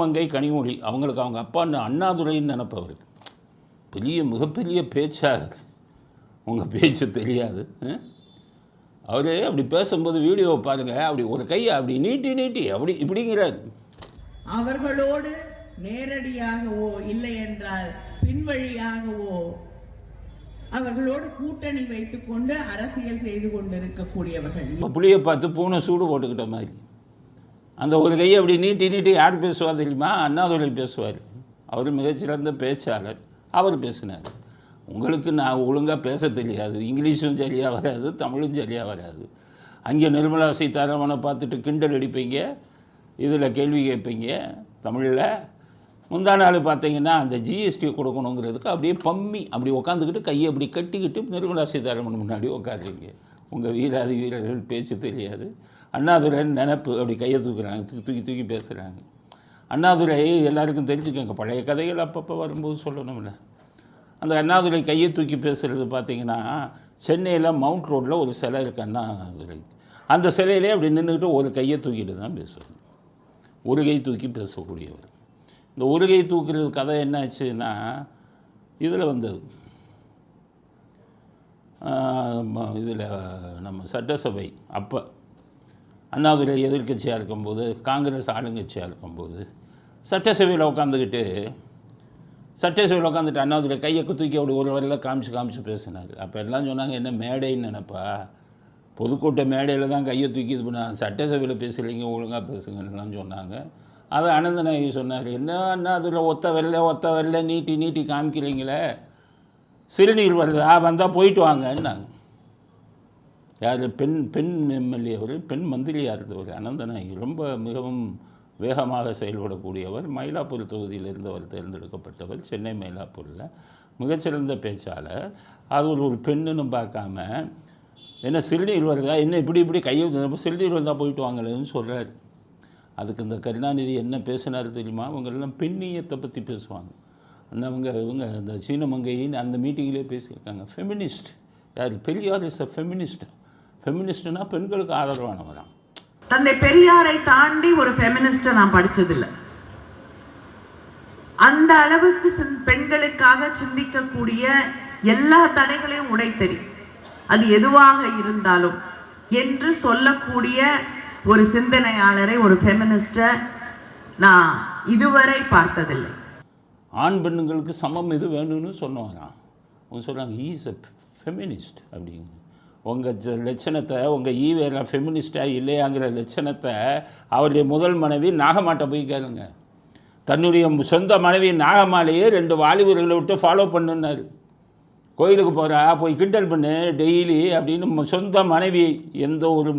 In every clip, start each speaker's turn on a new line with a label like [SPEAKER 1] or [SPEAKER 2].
[SPEAKER 1] மங்கை கனிமொழி. அவங்களுக்கு அவங்க அப்பா அண்ணாதுரைன்னு நினைப்பவர் பெரிய மிகப்பெரிய பேச்சாளர் உங்கள் பேச்சு தெரியாது. அவர் அப்படி பேசும்போது வீடியோ பாருங்க. அப்படி ஒரு கையை அப்படி நீட்டி நீட்டி அப்படி இப்படிங்கிறார்.
[SPEAKER 2] அவர்களோடு நேரடியாகவோ இல்லை என்றால் பின்வழியாகவோ அவர்களோடு கூட்டணி வைத்துக்கொண்டு அரசியல் செய்து கொண்டிருக்கக்கூடியவர்கள்.
[SPEAKER 1] புளியை பார்த்து பூனை சூடு போட்டுக்கிட்ட மாதிரி. அந்த ஒரு கையை அப்படி நீட்டி நீட்டி யார் பேசுவார் தெரியுமா? அண்ணாதுரை பேசுவார். அவர் மிகச்சிறந்த பேச்சாளர். அவர் பேசினார். உங்களுக்கு நான் ஒழுங்காக பேச தெரியாது. இங்கிலீஷும் சரியாக வராது தமிழும் சரியாக வராது. அங்கே நிர்மலா சீதாராமனை பார்த்துட்டு கிண்டல் அடிப்பீங்க இதில் கேள்வி கேட்பீங்க தமிழில். முந்தா நாள் பார்த்தீங்கன்னா அந்த ஜிஎஸ்டி கொடுக்கணுங்கிறதுக்கு அப்படியே பம்மி அப்படி உட்காந்துக்கிட்டு கையை அப்படி கட்டிக்கிட்டு நிர்மலா சீதாராமன் முன்னாடி உட்காருங்க உங்கள் வீராதி வீரர்கள் பேச்சு தெரியாது. அண்ணாதுரை நினப்பு அப்படி கையை தூக்குறாங்க தூக்கி தூக்கி தூக்கி பேசுகிறாங்க அண்ணாதுரை எல்லாருக்கும் தெரிஞ்சுக்கோங்க பழைய கதைகள் அப்பப்போ வரும்போது சொல்லணும்ல. அந்த அண்ணாதுரை கையை தூக்கி பேசுகிறது பார்த்தீங்கன்னா சென்னையில் மவுண்ட் ரோட்டில் ஒரு சிலை இருக்குது அண்ணாதுரை. அந்த சிலையிலே அப்படி நின்றுக்கிட்டு ஒரு கையை தூக்கிட்டு தான் பேசுவார் ஒரு கை தூக்கி பேசக்கூடியவர். இந்த ஒரு கை தூக்குறது கதை என்னாச்சுன்னா இதில் வந்தது. இதில் நம்ம சட்டசபை அப்போ அண்ணாதுரை எதிர்கட்சியாக இருக்கும்போது காங்கிரஸ் ஆளுங்கட்சியாக இருக்கும்போது சட்டசபையில் உட்காந்துக்கிட்டு சட்டசபையில் உட்காந்துட்டு அண்ணாதுரை கையை தூக்கி அப்படி ஒரு வரையில் காமிச்சு காமிச்சு பேசினார். அப்போ எல்லாம் சொன்னாங்க என்ன மேடைன்னு நினப்பா? பொதுக்கூட்ட மேடையில் தான் கையை தூக்கி இது பண்ணாங்க சட்டசபையில் பேசலைங்க ஒழுங்காக பேசுங்கன்னுலாம் சொன்னாங்க. அதை அனந்தநாயகி சொன்னார் என்ன அதில் ஒத்த வரல ஒத்த வரல நீட்டி நீட்டி காமிக்கிறீங்களே? சிறுநீர் வருதா? வந்தால் போயிட்டு வாங்கன்னாங்க. யார் பெண் பெண் எம்எல்ஏ அவர் பெண் மந்திரியாக இருந்தவர் அனந்தநாயகி ரொம்ப மிகவும் வேகமாக செயல்படக்கூடியவர் மயிலாப்பூர் தொகுதியில் இருந்தவர் தேர்ந்தெடுக்கப்பட்டவர் சென்னை மயிலாப்பூரில். மிகச்சிறந்த பேச்சாளர். அது ஒரு ஒரு பெண்ணுன்னு பார்க்காம என்ன சிறுநீர் வருதா என்ன இப்படி இப்படி கையை சிறுநீர் வந்தால் போயிட்டு வாங்கலன்னு சொல்கிறார் அதுக்கு இந்த கருணாநிதி என்ன பேசினார் தெரியுமா? அவங்கெல்லாம் பெண்ணியத்தை பற்றி பேசுவாங்க. அந்த அவங்க இவங்க இந்த சீனமங்கையின் அந்த மீட்டிங்கிலே பேசியிருக்காங்க. ஃபெமினிஸ்ட் யார்? பெரியார் இஸ் அ ஃபெமினிஸ்ட் ஃபெமினிஸ்ட்னா பெண்களுக்கு ஆதரவானவராம்
[SPEAKER 2] தந்தை பெரியாரை தாண்டி ஒரு ஃபெமினிஸ்ட நான் படிச்சதில்லை. அந்த அளவுக்கு பெண்களுக்காக சிந்திக்கக்கூடிய எல்லா தடைகளையும் உடைத்தறி. அது எதுவாக இருந்தாலும் என்று சொல்லக்கூடிய ஒரு சிந்தனையாளரை ஒரு ஃபெமினிஸ்ட நான் இதுவரை பார்த்ததில்லை.
[SPEAKER 1] ஆண் பெண்ணுங்களுக்கு சமம் இது வேணும்னு சொன்னவராம் அவங்க சொல்கிறாங்க ஈஸ் அ ஃபெமினிஸ்ட் அப்படிங்க உங்கள் லட்சணத்தை உங்கள் ஈவேரா ஃபெமினிஸ்டாக இல்லையாங்கிற லட்சணத்தை அவருடைய முதல் மனைவி நாகமாட்ட போய் கேளுங்க. தன்னுடைய சொந்த மனைவி நாகமாலையே ரெண்டு வாலிபர்களை விட்டு ஃபாலோ பண்ணுனார் கோயிலுக்கு போகிறா போய் கிண்டல் பண்ணு டெய்லி அப்படின்னு சொந்த மனைவி எந்த ஒரு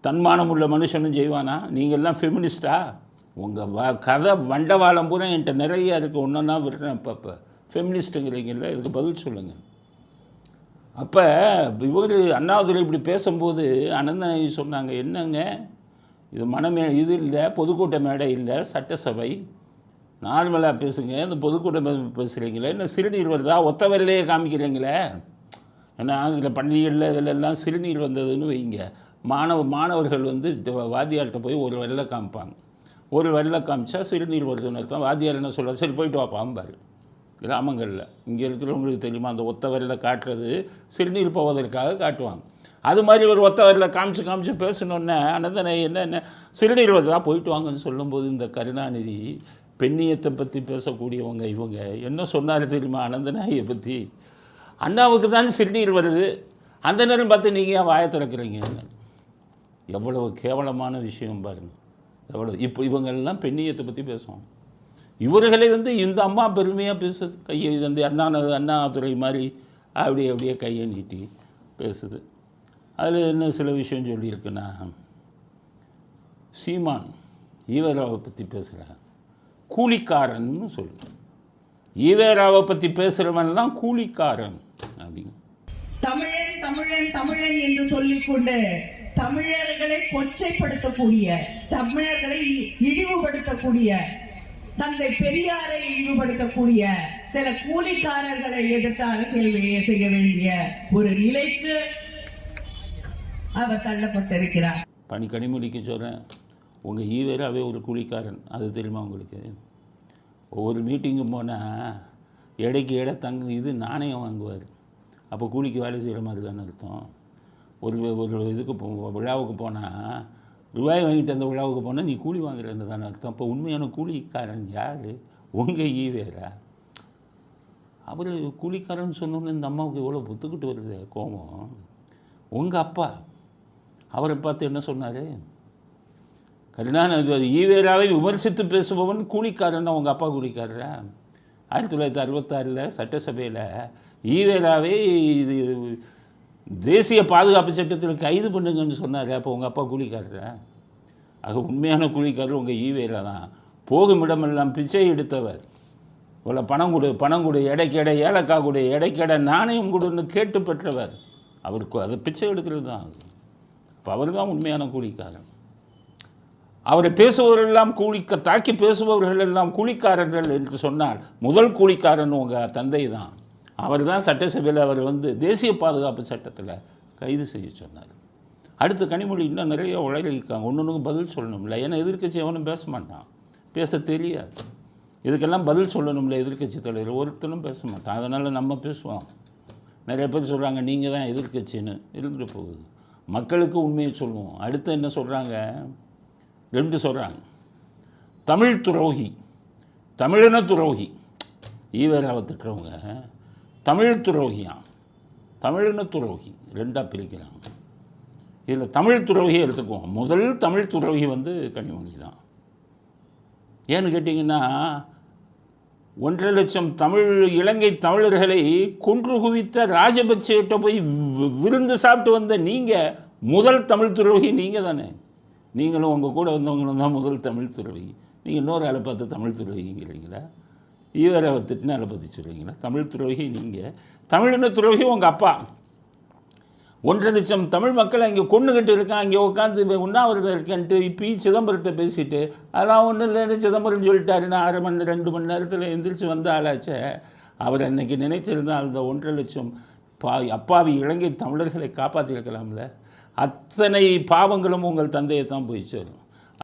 [SPEAKER 1] தன்மானம் உள்ள மனுஷனும் செய்வானா? நீங்கள்லாம் ஃபெமினிஸ்டா உங்கள் வ கதை வண்டவாளம் பூரா என்கிட்ட நிறைய இருக்குது ஒன்றா விடுறேன் அப்பப்போ. ஃபெமினிஸ்ட்டுங்கிறீங்கல்ல இதுக்கு பதில் சொல்லுங்கள் அப்போ இவர் அண்ணாதுரை இப்படி பேசும்போது அனந்தனை சொன்னாங்க என்னங்க? இது மனமே இது இல்லை பொதுக்கூட்ட மேடை இல்லை சட்டசபை. நார்மலாக பேசுங்க இந்த பொதுக்கூட்டம் பேசுகிறீங்களே இன்னும் சிறுநீர் வருதா? ஒத்த காமிக்கிறீங்களே? ஏன்னா இதில் பள்ளிகளில் இதிலெல்லாம் சிறுநீர் வந்ததுன்னு வைங்க. மாணவ மாணவர்கள் வந்து வாத்தியார்கிட்ட போய் ஒரு வெள்ளை காமிப்பாங்க. ஒரு வெள்ளை காமிச்சா சிறுநீர் வருதுன்னு அர்த்தம். வாத்தியார் என்ன சொல்லுவார் சரி போயிட்டு வாப்பாம்பார் கிராமங்களில். இங்கே இருக்கிறவங்களுக்கு தெரியுமா? அந்த ஒத்த காட்டுறது சிறுநீர் போவதற்காக காட்டுவாங்க. அது மாதிரி ஒரு ஒத்த காமிச்சு காமிச்சு பேசணுன்னே அனந்தனை என்ன என்ன? சிறுநீர் வருதா போயிட்டு வாங்கன்னு சொல்லும்போது இந்த கருணாநிதி பெண்ணியத்தை பற்றி பேசக்கூடியவங்க இவங்க என்ன சொன்னார் தெரியுமா அனந்தநாயை பற்றி அண்ணாவுக்கு தான் சிறுநீர் வருது. அந்த நேரம் பார்த்து நீங்கள் ஏன் வாயை திறக்கிறீங்க? எவ்வளவு கேவலமான விஷயம் பாருங்க. எவ்வளோ இப்போ இவங்கெல்லாம் பெண்ணியத்தை பற்றி பேசுவாங்க. இவர்களை வந்து இந்த அம்மா பெருமையாக பேசுது. கையை இது வந்து அண்ணா அண்ணாதுரை மாதிரி அப்படியே அப்படியே கையை நீட்டி பேசுது. அதில் என்ன சில விஷயம் சொல்லியிருக்குன்னா சீமான் ஈவேராவை பற்றி பேசுகிறாங்க கூலிக்காரன்னு சொல்லு ஈவேராவை பற்றி பேசுகிறவன்லாம் கூலிக்காரன் அப்படின்னு.
[SPEAKER 2] தமிழன் தமிழன் தமிழன் என்று சொல்லிக்கொண்டு தமிழர்களை கொச்சைப்படுத்தக்கூடிய தமிழர்களை இழிவுபடுத்தக்கூடிய தந்தை பெரியாரை இழிவுபடுத்தக்கூடிய சில கூலிக்காரர்களை எதிர்த்து அரசியல் செய்ய வேண்டிய ஒரு நிலைக்கு அவர் தள்ளப்பட்டிருக்கிறார்.
[SPEAKER 1] பணி கனிமொழிக்கு சொல்கிறேன் உங்கள் ஈவராகவே ஒரு கூலிக்காரன். அது தெரியுமா உங்களுக்கு? ஒவ்வொரு மீட்டிங்கும் போனால் எடைக்கு எடை தங்க இது நாணயம் வாங்குவார். அப்போ கூலிக்கு வேலை செய்கிற மாதிரி தானே அர்த்தம். ஒரு ஒரு இதுக்கு விழாவுக்கு போனால் ரூபாய் வாங்கிட்டு அந்த விழாவுக்கு போனால் நீ கூலி வாங்குறேன்னு தானே அர்த்தம். அப்போ உண்மையான கூலிக்காரன் யார்? உங்கள் ஈவேரா அவர் கூலிக்காரன் சொன்னோன்னு இந்த அம்மாவுக்கு இவ்வளோ புத்துக்கிட்டு வருது கோபம். உங்கள் அப்பா அவரை பார்த்து என்ன சொன்னார்? கருணாநிதி ஈவேராவை விமர்சித்து பேசுபவன் கூலிக்காரன் உங்கள் அப்பா கூலிக்காரரா? ஆயிரத்தி தொள்ளாயிரத்தி அறுபத்தாறில் சட்டசபையில் ஈவேராவை இது தேசிய பாதுகாப்பு சட்டத்தில் கைது பண்ணுங்கன்னு சொன்னார். அப்போ உங்கள் அப்பா கூலிக்காரர்? ஆக உண்மையான கூலிக்காரர் உங்கள் ஈவேல தான். போகும் இடமெல்லாம் பிச்சை எடுத்தவர். இவ்வளோ பணம் கொடு பணம் கொடு எடைக்கெடை ஏலக்காய் கொடு எடைக்கெடை நாணயம் கொடுன்னு கேட்டு பெற்றவர். அவருக்கு அதை பிச்சை எடுக்கிறது தான் அது. இப்போ அவர் தான் உண்மையான கூலிக்காரன் அவரை பேசுபவரெல்லாம் கூலிக்க தாக்கி பேசுபவர்கள் எல்லாம் கூலிக்காரர்கள் என்று சொன்னால் முதல் கூலிக்காரன் உங்கள் தந்தை தான். அவர் தான் சட்டசபையில் அவர் வந்து தேசிய பாதுகாப்பு சட்டத்தில் கைது செய்ய சொன்னார். அடுத்து கனிமொழி இன்னும் நிறைய இருக்காங்க. ஒன்று ஒன்றுக்கு பதில் சொல்லணும்ல. ஏன்னா எதிர்க்கட்சி எவனும் பேச மாட்டான். பேச தெரியாது. இதுக்கெல்லாம் பதில் சொல்லணும்ல எதிர்க்கட்சி தலைவர். ஒருத்தனும் பேச மாட்டான். அதனால் நம்ம பேசுவோம். நிறைய பேர் சொல்கிறாங்க நீங்கள் தான் எதிர்க்கட்சின்னு. இருந்துட்டு போகுது. மக்களுக்கு உண்மையை சொல்லுவோம். அடுத்து என்ன சொல்கிறாங்க ரெண்டு சொல்கிறாங்க தமிழ் துரோகி. தமிழின துரோகி. ஈவேராவை திட்டுறவங்க. தமிழ் துரோகியாம் தமிழின துரோகி. ரெண்டாக பிரிக்கிறாங்க. இதில் தமிழ் துரோகியை எடுத்துக்குவோம். முதல் தமிழ் துரோகி வந்து கனிமொழி தான். ஏன்னு கேட்டிங்கன்னா ஒன்றரை லட்சம் தமிழ் இலங்கை தமிழர்களை கொன்று குவித்த ராஜபக்சேட்ட போய் வி- விருந்து சாப்பிட்டு வந்த நீங்கள் முதல் தமிழ் துரோகி நீங்கள் தானே. நீங்களும் உங்கள் கூட வந்தவங்களும் தான் முதல் தமிழ் துரோகி. நீங்கள் இன்னொரு ஆளை பார்த்து தமிழ் துரோகிங்கிறீங்களா. ஈவரை திட்டின ஆளை பற்றி சொல்கிறீங்களா தமிழ் துரோகி நீங்கள் தமிழின துரோகி உங்கள் அப்பா. ஒன்றரை லட்சம் தமிழ் மக்களை இங்கே கொண்டுகிட்டு இருக்கான். அங்கே உட்காந்து உண்ணாவிரதம் இருக்கேன்ட்டு இப்போ சிதம்பரத்தை பேசிட்டு அதெல்லாம் ஒன்றும் இல்லைன்னு சிதம்பரம் சொல்லிட்டாருன்னா அரை மணி ரெண்டு மணி நேரத்தில் எந்திரிச்சு வந்த ஆளாச்சே. அவர் அன்னைக்கு நினைச்சிருந்தால் அந்த ஒன்றரை லட்சம் பா அப்பாவி இலங்கை தமிழர்களை காப்பாற்றிருக்கலாம்ல அத்தனை பாவங்களும் உங்கள் தந்தையை தான் போய் சேரும்.